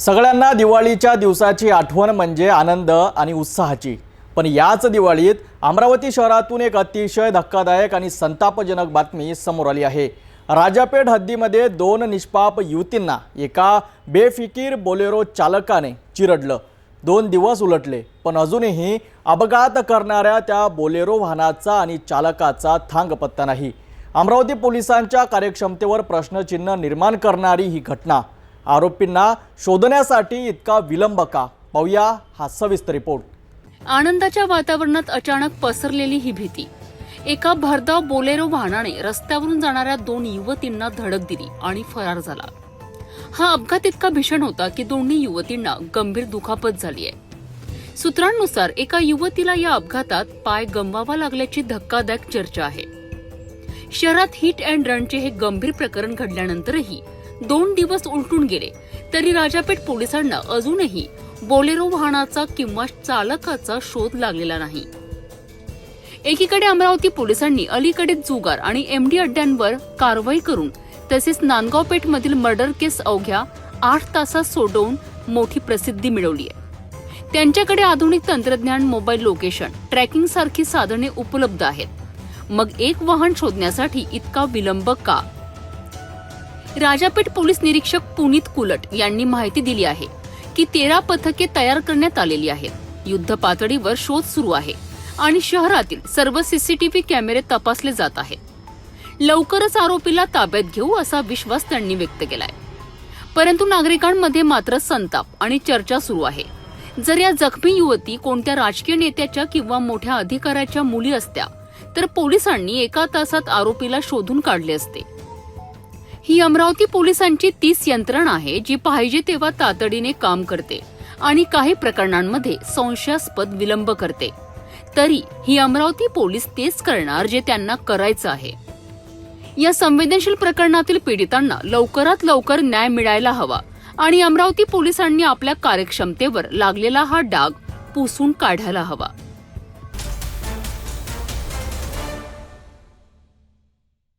सगळ्यांना दिवाळीच्या दिवसाची आठवण म्हणजे आनंद आणि उत्साहाची. पण याच दिवाळीत अमरावती शहरातून एक अतिशय धक्कादायक आणि संतापजनक बातमी समोर आली आहे. राजापेठ हद्दीमध्ये दोन निष्पाप युवतींना एका बेफिकीर बोलेरो चालकाने चिरडलं. दोन दिवस उलटले पण अजूनही अपघात करणाऱ्या त्या बोलेरो वाहनाचा आणि चालकाचा थांग पत्ता नाही. अमरावती पोलिसांच्या कार्यक्षमतेवर प्रश्नचिन्ह निर्माण करणारी ही घटना आरोपींना शोधण्यासाठी इतका विलंब का? पाहूया हा सविस्तर रिपोर्ट. आनंदाच्या वातावरणात अचानक पसरलेली ही भीती. एका भरधाव बोलेरो वाहनाने रस्त्यावरून जाणाऱ्या दोन युवतींना धडक दिली आणि फरार झाला. हा अपघात इतका भीषण होता की दोन्ही युवतींना गंभीर दुखापत झाली आहे. सूत्रांनुसार एका युवतीला या अपघातात पाय गमवावा लागल्याची धक्कादायक चर्चा आहे. शहरात हिट अँड रनचे हे गंभीर प्रकरण घडल्यानंतरही दोन दिवस उलटून गेले. तरी राजापेठ पोलिसांना अजूनही बोलेरो वाहनाचा किंवा चालकाचा शोध लागलेला नाही. एकीकडे अमरावती पोलिसांनी अलीकडे जुगार आणि एमडी अड्ड्यांवर कारवाई करून तसेच नांदगाव पेठमधील मर्डर केस अवघ्या आठ तासात सोडवून मोठी प्रसिद्धी मिळवली आहे. त्यांच्याकडे आधुनिक तंत्रज्ञान मोबाईल लोकेशन ट्रॅकिंग सारखी साधने उपलब्ध आहेत. मग एक वाहन शोधण्यासाठी इतका विलंब का? राजापेठ पोलीस निरीक्षक पुनीत कुलट यांनी माहिती दिली आहे की तेरा पथके तयार करण्यात आलेली आहेत. युद्ध पातळीवर शोध सुरू आहे आणि शहरातील सर्व सीसीटीव्ही कॅमेरे तपासले जात आहेत. लवकरच आरोपीला ताब्यात घेऊ असा विश्वास त्यांनी व्यक्त केलाय. परंतु नागरिकांमध्ये मात्र संताप आणि चर्चा सुरू आहे. जर या जखमी युवती कोणत्या राजकीय नेत्याच्या किंवा मोठ्या अधिकाऱ्याच्या मुली असत्या तर पोलिसांनी एका तासात आरोपीला शोधून काढले असते. ही अमरावती पोलिसांची तीस यंत्रणा आहे जी पाहिजे तेव्हा तातडीने काम करते आणि काही प्रकरणांमध्ये संशयास्पद विलंब करते. तरी ही अमरावती पोलीस तेच करणार जे त्यांना करायचं आहे. या संवेदनशील प्रकरणातील पीडितांना लवकरात लवकर न्याय मिळायला हवा आणि अमरावती पोलिसांनी आपल्या कार्यक्षमतेवर लागलेला हा डाग पुसून काढायला हवा.